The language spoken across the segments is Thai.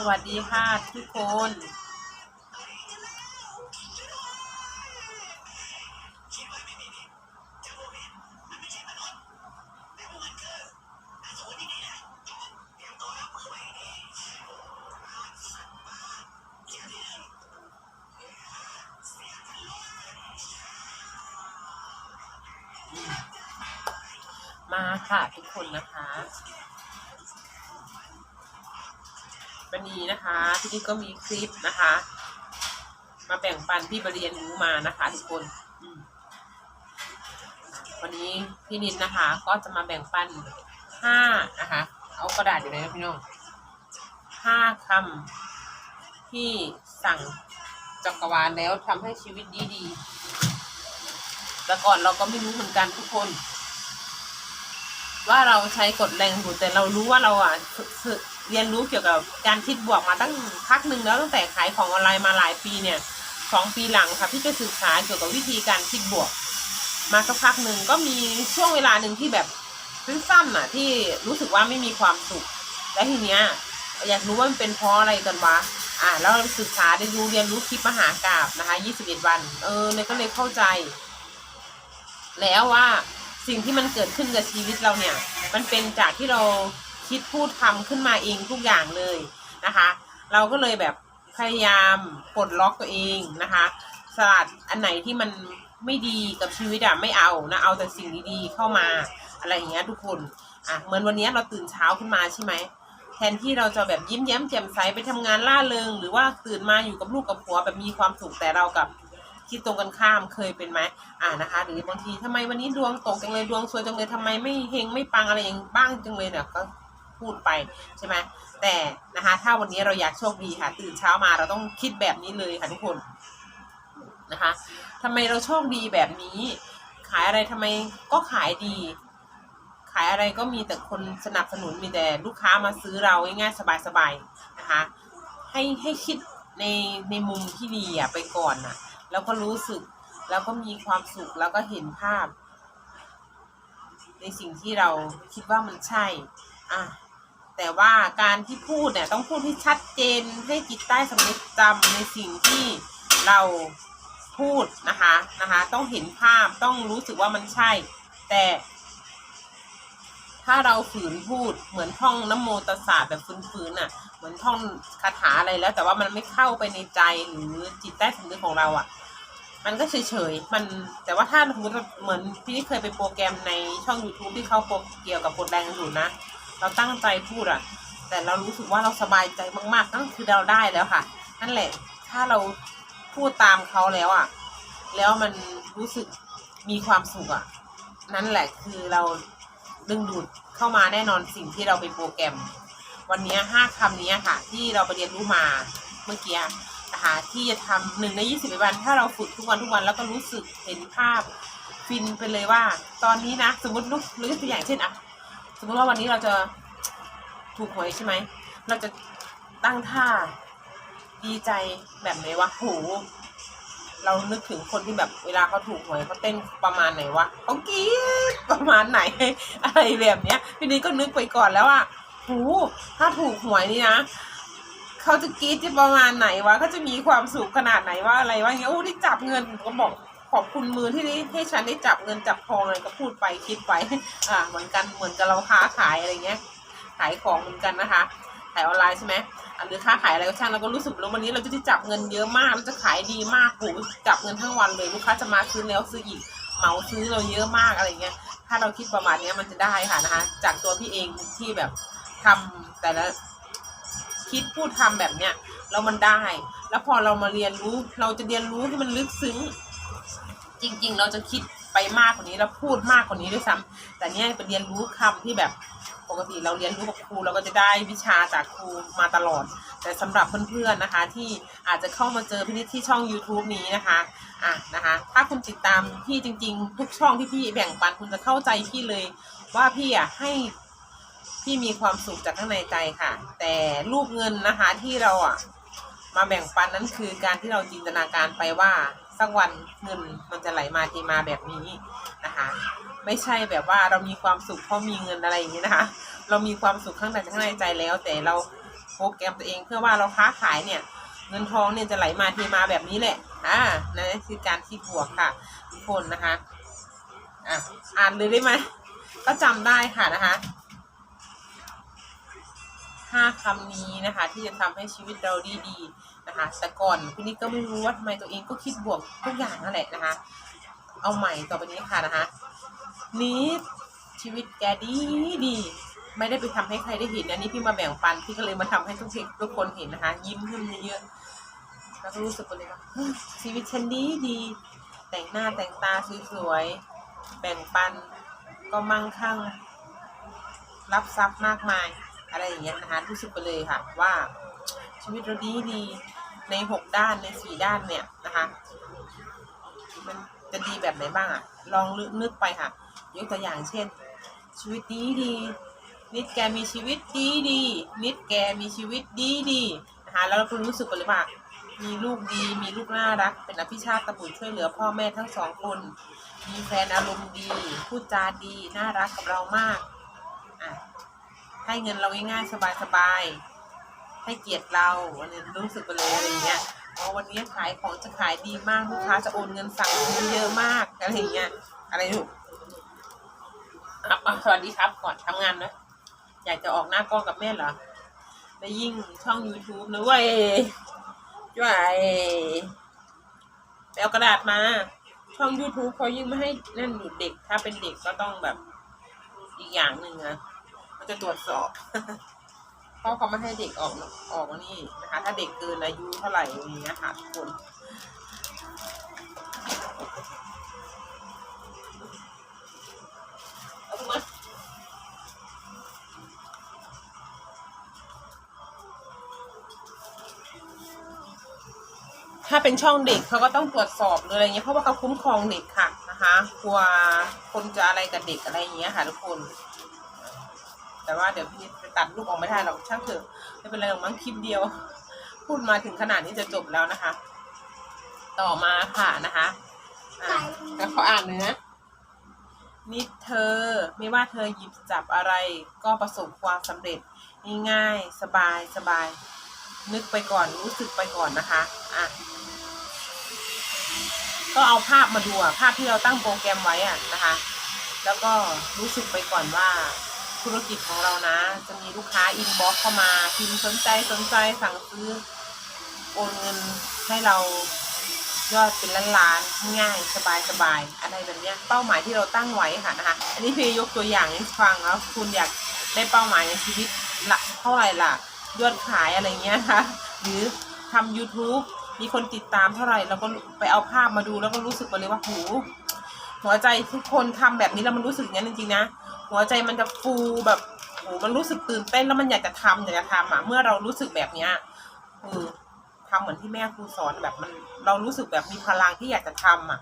สวัสดีค่ะทุกคน มาค่ะทุกคนนะคะ วันนี้นะคะพี่นิดก็มีคลิปนะคะ มาแบ่งปันที่ไปเรียนรู้มานะคะทุกคนวันนี้พี่นิดนะคะ ก็จะมาแบ่งปันห้านะคะ เอากระดาษอยู่ไหนนะพี่น้องห้าคำที่สั่งจักรวาลแล้วทำให้ชีวิตดีดีแต่ก่อนเราก็ไม่รู้เหมือนกันทุกคน ว่าเราใช้กฎแรงดูดแต่เรารู้ว่าเราอะ เรียนรู้เกี่ยวกับการคิดบวกมาตั้งพักหนึ่งแล้วตั้งแต่ขายของออนไลน์มาหลายปีเนี่ยสองปีหลังค่ะที่ไปศึกษาเกี่ยวกับวิธีการคิดบวก มาสักพักหนึ่งก็มีช่วงเวลาหนึ่งที่แบบสั้นๆน่ะ ที่รู้สึกว่าไม่มีความสุข และทีเนี้ยอยากรู้ว่ามันเป็นเพราะอะไรกันวะอ่าแล้วศึกษาได้รู้เรียนรู้คลิปมหากราบนะคะ21วัน เออเนี่ยก็เลยเข้าใจ แล้วว่าสิ่งที่มันเกิดขึ้นกับชีวิตเราเนี่ย มันเป็นจากที่เรา คิดพูดทำขึ้นมาเองทุกอย่างเลยนะคะ เราก็เลยแบบพยายามปลดล็อกตัวเองนะคะสลัดอันไหนที่มันไม่ดีกับชีวิตอะไม่เอานะเอาแต่สิ่งดีๆเข้ามาอะไรอย่างเงี้ยทุกคนอะเหมือนวันนี้เราตื่นเช้าขึ้นมาใช่ไหมแทนที่เราจะแบบยิ้มแย้มแจ่มใสไปทำงานล่าเริง หรือว่าตื่นมาอยู่กับลูกกับผัวแบบมีความสุขแต่เรากับคิดตรงกันข้ามเคยเป็นไหมอ่านะคะ หรือบางทีทำไมวันนี้ดวงตกจังเลยดวงสวยจังเลยทำไมไม่เฮงไม่ปังอะไรอย่างบ้างจังเลยเนี่ยก็ พูดไปใช่ไหมแต่นะคะถ้าวันนี้เราอยากโชคดีค่ะ ตื่นเช้ามาเราต้องคิดแบบนี้เลยค่ะทุกคนนะคะทำไมเราโชคดีแบบนี้ ขายอะไรทำไมก็ขายดี ขายอะไรก็มีแต่คนสนับสนุนมีแต่ลูกค้ามาซื้อเราง่ายๆสบายๆนะคะให้ให้คิดในในมุมที่ดีอะไปก่อนน่ะ แล้วก็รู้สึกแล้วก็มีความสุขแล้วก็เห็นภาพ ในสิ่งที่เราคิดว่ามันใช่ อะ แต่ว่าการที่พูดเนี่ยต้องพูดให้ชัดเจนให้จิตใต้สำนึกจำในสิ่งที่เราพูดนะคะนะคะ ต้องเห็นภาพต้องรู้สึกว่ามันใช่ แต่ ถ้าเราฝืนพูดเหมือนท่องน้ำโมตสสะแบบฝืนๆน่ะ เหมือนท่องคาถาอะไรแล้ว แต่ว่ามันไม่เข้าไปในใจหรือจิตใต้สำนึกของเราอะ มันก็เฉยๆมันแต่ว่าถ้าสมมติเหมือนพี่ที่เคยไปโปรแกรมในช่อง YouTube ที่เขาโปรเกี่ยวกับกดแรงอยู่นะ เราตั้งใจพูดอะแต่เรารู้สึกว่าเราสบายใจมากๆนั่นคือเราได้แล้วค่ะ นั่นแหละ ถ้าเราพูดตามเขาแล้วอะแล้วมันรู้สึกมีความสุขอะนั่นแหละคือเราดึงดูดเข้ามาแน่นอนสิ่งที่เราไปโปรแกรม วันนี้ห้าคำนี้ค่ะ ที่เราไปเรียนรู้มาเมื่อกี้นะคะที่จะทำหนึ่งในยี่สิบวัน ถ้าเราฝึกทุกวันทุกวันแล้วก็รู้สึกเห็นภาพฟินไปเลยว่า ตอนนี้นะ สมมติลูกหรือตัวอย่างเช่นอะ สมมติว่าวันนี้เราจะถูกหวยใช่ไหม เราจะตั้งท่าดีใจแบบไหนวะโหเรานึกถึงคนที่แบบเวลาเขาถูกหวยเขาเต้นประมาณไหนวะเขากรี๊ดประมาณไหน อะไรแบบเนี้ยพี่นี้ก็นึกไปก่อนแล้วอะโหถ้าถูกหวยนี่นะเขาจะกรี๊ดจะประมาณไหนวะเขาจะมีความสุขขนาดไหนว่าอะไรวะเงี้ยโอ้ที่จับเงินก็บอก ขอบคุณมือที่ได้ให้ฉันได้จับเงินจับทองอะไรก็พูดไปคิดไปอ่าเหมือนกันเหมือนกับเราค้าขายอะไรเงี้ยขายของเหมือนกันนะคะขายออนไลน์ใช่ไหมอะหรือค้าขายอะไรก็ช่างเราก็รู้สึกแล้ววันนี้เราจะได้จับเงินเยอะมากเราจะขายดีมากโหจับเงินทั้งวันเลยลูกค้าจะมาซื้อแล้วซื้ออีกเหมาซื้อเราเยอะมากอะไรเงี้ยถ้าเราคิดประมาณนี้มันจะได้ค่ะนะคะ จากตัวพี่เองที่แบบทำแต่ละคิดพูดทำแบบเนี้ยแล้วมันได้ แล้วพอเรามาเรียนรู้เราจะเรียนรู้ให้มันลึกซึ้ง จริง ๆ เราจะคิดไปมากกว่านี้แล้วพูดมากกว่านี้ด้วยซ้ำแต่เนี้ยเป็นเรียนรู้คำที่แบบปกติเราเรียนรู้กับครูเราก็จะได้วิชาจากครูมาตลอด แต่สำหรับเพื่อนๆนะคะ ที่อาจจะเข้ามาเจอพี่นิดที่ช่อง YouTube นี้นะคะอะนะคะ ถ้าคุณติดตามพี่จริง ๆ ทุกช่องที่พี่แบ่งปันคุณจะเข้าใจพี่เลย ว่าพี่อะให้พี่มีความสุขจากข้างในใจค่ะ แต่รูปเงินนะคะที่เราอะมาแบ่งปันนั้นคือการที่เราจินตนาการไปว่า สักวันเงินมันจะไหลมาเทมาแบบนี้นะคะ ไม่ใช่แบบว่าเรามีความสุขเพราะมีเงินอะไรอย่างนี้นะคะ เรามีความสุขข้างในข้างในใจแล้ว แต่เราโปรแกรมตัวเองเพื่อว่าเราค้าขายเนี่ย เงินทองเนี่ยจะไหลมาเทมาแบบนี้แหละอ่านั่นคือการคิดบวกค่ะทุกคนนะคะอะอ่านเลยได้ไหมก็จำได้ค่ะนะคะ ห้าคำนี้นะคะ ที่จะทำให้ชีวิตเราดีดีนะคะ แต่ก่อนพี่นิดก็ไม่รู้ว่าทำไมตัวเองก็คิดบวกทุกอย่างนั่นแหละนะคะ เอาใหม่ต่อไปนี้ค่ะนะคะนิดชีวิตแกดีดีไม่ได้ไปทำให้ใครได้เห็นอันนี้พี่มาแบ่งปันพี่ก็เลยมาทำให้ทุกทุกคนเห็นนะคะ ยิ้มขึ้นเยอะๆแล้วก็รู้สึกเลยว่าชีวิตฉันดีดี แต่งหน้าแต่งตาสวยๆแบ่งปันก็มั่งคั่ง รับทรัพย์มากมาย อะไรอย่างเงี้ยนะคะรู้สึกไปเลยค่ะว่าชีวิตเราดีดีในหกด้านในสี่ด้านเนี่ยนะคะ มันจะดีแบบไหนบ้างอะลองนึกไปค่ะยกตัวอย่างเช่น ชีวิตดีดี นิดแกมีชีวิตดีดีนิดแกมีชีวิตดีดีนะคะแล้วเราก็รู้สึกไปเลยว่ามีลูกดีมีลูกน่ารัก เป็นอภิชาติตบุตรช่วยเหลือพ่อแม่ทั้งสองคน มีแฟนอารมณ์ดี พูดจาดี น่ารักกับเรามากอะ ให้เงินเราง่ายๆสบายๆให้เกียรติเราวันนี้รู้สึกไปเลยอะไรเงี้ยอ๋อวันนี้ขายของจะขายดีมากลูกค้าจะโอนเงินสั่งซื้อเยอะมากอะไรเงี้ยอะไรลูกสวัสดีครับก่อนทำงานนะอยากจะออกหน้ากล้องกับแม่เหรอแล้ยิ่งช่อง YouTube นะเว้ยจ้วยไปเอากระดาษมา ช่อง YouTube เขายิ่งไม่ให้นั่นอยู่เด็ก ถ้าเป็นเด็กก็ต้องแบบอีกอย่างหนึ่งนะ จะตรวจสอบ เพราะเขาไม่ให้เด็กออกออกมานี่นะคะ ถ้าเด็กเกินอายุเท่าไหร่อย่างเงี้ยค่ะทุกคนถ้าเป็นช่องเด็กเขาก็ต้องตรวจสอบหรืออะไรเงี้ยเพราะว่าเขาคุ้มครองเด็กค่ะนะคะกลัวคนจะอะไรกับเด็กอะไรอย่างเงี้ยค่ะทุกคน แต่ว่าเดี๋ยวพี่จะตัดลูกออกไม่ได้หรอกช่างเถอะไม่เป็นไรหรอกมั้งคลิปเดียว พูดมาถึงขนาดนี้จะจบแล้วนะคะ ต่อมาค่ะนะคะอะแล้วขออ่านเลยนะนิดเธอไม่ว่าเธอหยิบจับอะไรก็ประสบความสำเร็จง่ายๆสบายสบาย นึกไปก่อนรู้สึกไปก่อนนะคะอะก็เอาภาพมาดูอะภาพที่เราตั้งโปรแกรมไว้อะนะคะ แล้วก็รู้สึกไปก่อนว่า ธุรกิจของเรานะ จะมีลูกค้าอินบ็อกเข้ามาพิมพ์สนใจสนใจสั่งซื้อโอนเงินให้เรายอดเป็นล้านล้านๆง่ายสบายสบายอะไรแบบนี้เป้าหมายที่เราตั้งไว้ค่ะนะคะ อันนี้พี่ยกตัวอย่างให้ฟังแล้วคุณอยากได้เป้าหมายในชีวิตละเท่าไหร่ล่ะยอดขายอะไรเงี้ยค่ะหรือทำ YouTube มีคนติดตามเท่าไหร่เราก็ไปเอาภาพมาดูแล้วก็รู้สึกไปเลยว่าโหหัวใจทุกคนทำแบบนี้แล้วมันรู้สึกอย่างนั้นจริงๆนะ หัวใจมันจะฟูแบบโหมันรู้สึกตื่นเต้นแล้วมันอยากจะทำอยากจะทำอะเมื่อเรารู้สึกแบบเนี้ยเออทำเหมือนที่แม่ครูสอนแบบมันเรารู้สึกแบบมีพลังที่อยากจะทำอะ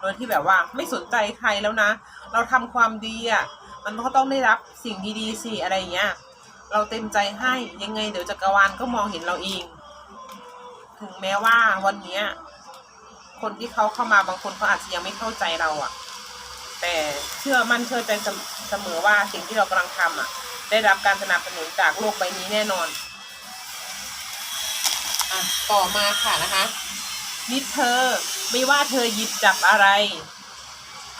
โดยที่แบบว่าไม่สนใจใครแล้วนะ เราทำความดีอะ มันก็ต้องได้รับสิ่งดีๆสิอะไรเงี้ย เราเต็มใจให้ยังไงเดี๋ยวจักรวาลก็มองเห็นเราเอง ถึงแม้ว่าวันเนี้ยคนที่เขาเข้ามาบางคนเขาอาจจะยังไม่เข้าใจเราอะ แต่เชื่อมั่นเชื่อใจเสมอว่าสิ่งที่เรากำลังทำอะ ได้รับการสนับสนุนจากโลกใบนี้แน่นอนอะต่อมาค่ะนะคะนิดเธอไม่ว่าเธอหยิบจับอะไร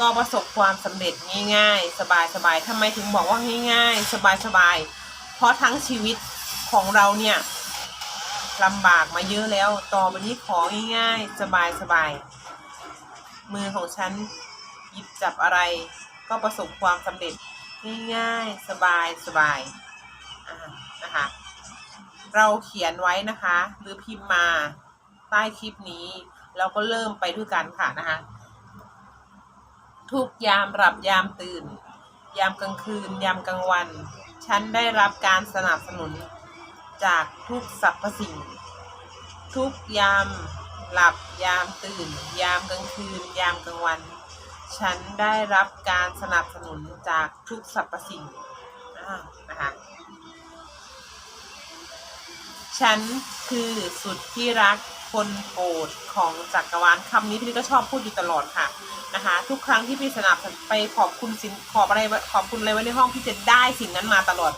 ก็ประสบความสำเร็จง่ายๆ สบายๆทำไมถึงบอกว่าง่ายๆ สบายๆ เพราะทั้งชีวิตของเราเนี่ยลำบากมาเยอะแล้ว ต่อไปนี้ของ่ายๆ สบายๆ มือของฉัน หยิบจับอะไรก็ประสบความสำเร็จง่ายๆ สบายๆอ่านะคะ เราเขียนไว้นะคะ หรือพิมพ์มาใต้คลิปนี้ เราก็เริ่มไปด้วยกันค่ะนะคะ ทุกยามหลับยามตื่น ยามกลางคืน ยามกลางวัน ฉันได้รับการสนับสนุนจากทุกสรรพสิ่ง ทุกยามหลับยามตื่น ยามกลางคืน ยามกลางวัน ฉันได้รับการสนับสนุนจากทุกสรรพสิ่งนะคะฉันคือสุดที่รักคนโปรดของจักรวาลคำนี้พี่ก็ชอบพูดอยู่ตลอดค่ะนะคะ ทุกครั้งที่พี่สนับสนุนไปขอบคุณสินขอบอะไรขอบคุณอะไรไว้ในห้องพี่จะได้สิ่งนั้นมาตลอด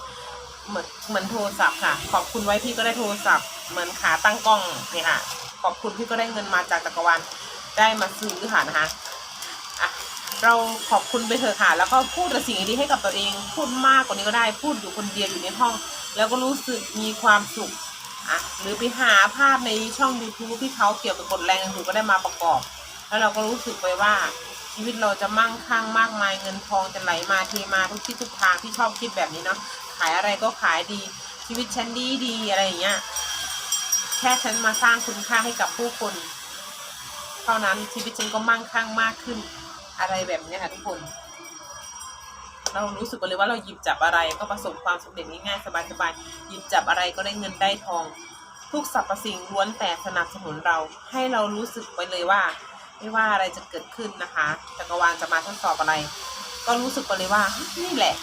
เหมือนเหมือนโทรศัพท์ค่ะ ขอบคุณไว้พี่ก็ได้โทรศัพท์ เหมือนขาตั้งกล้องเนี่ยค่ะ ขอบคุณพี่ก็ได้เงินมาจากจักรวาลได้มาซื้อค่ะนะคะ อะเราขอบคุณไปเถอะค่ะ แล้วก็พูดแต่สิ่งดีๆให้กับตัวเอง พูดมากกว่านี้ก็ได้ พูดอยู่คนเดียวอยู่ในห้อง แล้วก็รู้สึกมีความสุขอะหรือไปหาภาพในช่อง YouTube ที่เขาเกี่ยวกับกฎแรงดึงก็ได้มาประกอบ แล้วเราก็รู้สึกไปว่าชีวิตเราจะมั่งคั่งมากมายเงินทองจะไหลมาเทมาทุกที่ทุกทางที่ชอบคิดแบบนี้เนาะขายอะไรก็ขายดี ชีวิตฉันดีดีอะไรอย่างเงี้ยแค่ฉันมาสร้างคุณค่าให้กับผู้คน เท่านั้นชีวิตฉันก็มั่งคั่งมากขึ้น อะไรแบบนี้ค่ะทุกคน เรารู้สึกเลยว่าเราหยิบจับอะไรก็ประสบความสำเร็จง่ายๆสบายๆหยิบจับอะไรก็ได้เงินได้ทอง ทุกสรรพสิ่งล้วนแต่สนับสนุนเรา ให้เรารู้สึกไปเลยว่า ไม่ว่าอะไรจะเกิดขึ้นนะคะจักรวาลจะมาทดสอบอะไร ก็รู้สึกไปเลยว่านี่แหละ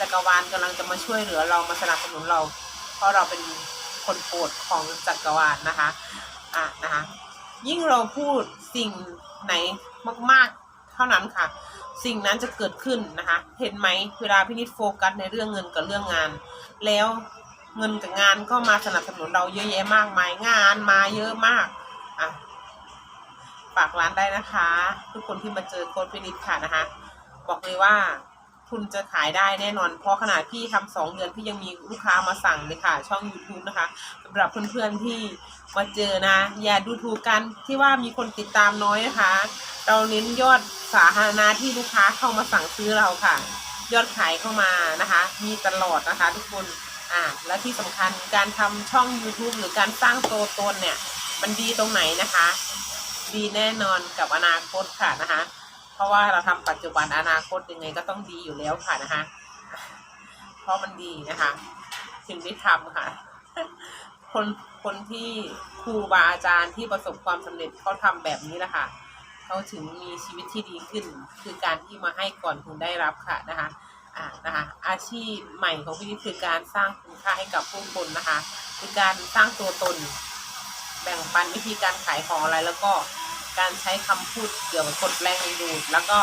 จักรวาลกำลังจะมาช่วยเหลือเรามาสนับสนุนเรา เพราะเราเป็นคนโปรดของจักรวาลนะคะ อะนะคะ ยิ่งเราพูดสิ่งไหนมาก ๆ ท่านั้นค่ะ สิ่งนั้นจะเกิดขึ้นนะคะ เห็นไหมเวลาพินิจโฟกัสในเรื่องเงินกับเรื่องงาน แล้วเงินกับงานก็มาสนับสนุนเราเยอะแยะมากมายงานมาเยอะมากอะฝากร้านได้นะคะ ทุกคนที่มาเจอโค้ดพินิจค่ะนะคะ บอกเลยว่า คุณจะขายได้แน่นอน เพราะขนาดพี่ทำสองเดือนพี่ยังมีลูกค้ามาสั่งเลยค่ะ ช่อง YouTube นะคะสำหรับเพื่อนๆที่มาเจอนะ อย่าดูถูกกันที่ว่ามีคนติดตามน้อยนะคะ เราเน้นยอดสาธารณะที่ลูกค้าเข้ามาสั่งซื้อเราค่ะ ยอดขายเข้ามานะคะ มีตลอดนะคะ ทุกคนอ่าและที่สำคัญการทำช่อง YouTube หรือการสร้างตัวตนเนี่ย มันดีตรงไหนนะคะ ดีแน่นอนกับอนาคตค่ะนะคะ ราะว่าเราทำปัจจุบันอนาคตยังไงก็ต้องดีอยู่แล้วค่ะนะคะ เพราะมันดีนะคะถึงได้ทำค่ะ คนคนที่ครูบาอาจารย์ที่ประสบความสำเร็จเขาทำแบบนี้แหละค่ะเขาถึงมีชีวิตที่ดีขึ้น คือการที่มาให้ก่อนคุณได้รับค่ะนะคะอ่านะคะอาชีพใหม่ของพี่นิดคือการสร้างคุณค่าให้กับผู้คนนะคะ คือการสร้างตัวตน แบ่งปันวิธีการขายของอะไรแล้วก็ การใช้คำพูดเกี่ยวกับกดแรงดูดแล้วก็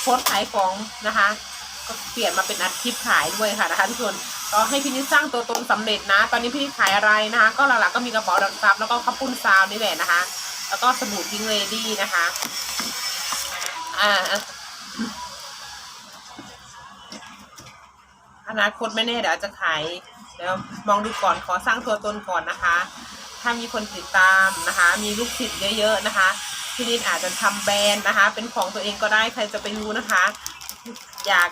โพสขายของนะคะ ก็เปลี่ยนมาเป็นอาชีพขายด้วยค่ะนะคะทุกคนก็ให้พี่นิดสร้างตัวตนสำเร็จนะ ตอนนี้พี่นิดขายอะไรนะคะ ก็หลักๆก็มีกระเป๋าดักซับแล้วก็ข้าวปุ้นซาวนี่แหละนะคะ แล้วก็สบู่ทิ้งเลดี้นะคะอ่าอนาคตไม่แน่เดี๋ยวจจะขายแล้วมองดูก่อนขอสร้างตัวตนก่อนนะคะ ถ้ามีคนติดตามนะคะ มีลูกศิษย์เยอะ ๆนะคะพี่นิดอาจจะทำแบรนด์นะคะ เป็นของตัวเองก็ได้ใครจะไปรู้นะคะ อยาก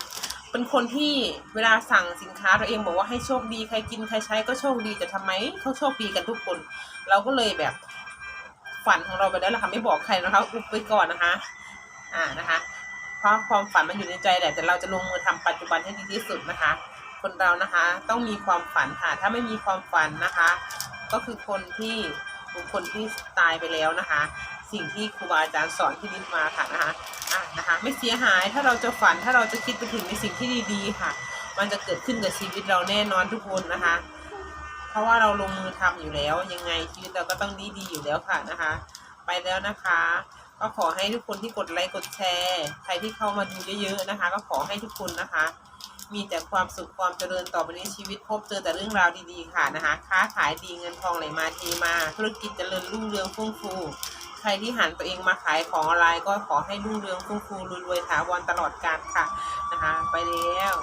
เป็นคนที่เวลาสั่งสินค้าตัวเองบอกว่าให้โชคดีใครกินใครใช้ก็โชคดีแต่ทำไมเขาโชคดีกันทุกคน เราก็เลยแบบฝันของเราไปแล้วล่ะค่ะไม่บอกใครนะคะอุบไปก่อนนะคะ อ่านะคะเพราะความฝันมันอยู่ในใจแหละแต่เราจะลงมือทำปัจจุบันให้ดีที่สุดนะคะ คนเรานะคะ ต้องมีความฝันค่ะ ถ้าไม่มีความฝันนะคะ ก็คือคนที่บุคคลที่ตายไปแล้วนะคะ สิ่งที่ครูบาอาจารย์สอนที่นิดมาค่ะนะคะอะนะคะไม่เสียหายถ้าเราจะฝันถ้าเราจะคิดไปถึงในสิ่งที่ดีๆค่ะ มันจะเกิดขึ้นกับชีวิตเราแน่นอนทุกคนนะคะ เพราะว่าเราลงมือทำอยู่แล้ว ยังไงชีวิตเราก็ต้องดีๆอยู่แล้วค่ะนะคะ ไปแล้วนะคะ ก็ขอให้ทุกคนที่กดไลค์กดแชร์ ใครที่เข้ามาดูเยอะๆนะคะ ก็ขอให้ทุกคนนะคะ มีแต่ความสุขความเจริญต่อไปในชีวิตพบเจอแต่เรื่องราวดีๆ ค่ะนะคะ ค้าขายดีเงินทองไหลมาเทมา ธุรกิจเจริญรุ่งเรืองฟุ่งฟูใครที่หันตัวเองมาขายของออนไลน์ก็ขอให้รุ่งเรืองฟุ้งฟูรวยๆถาวรตลอดกาลค่ะนะคะ ไปแล้ว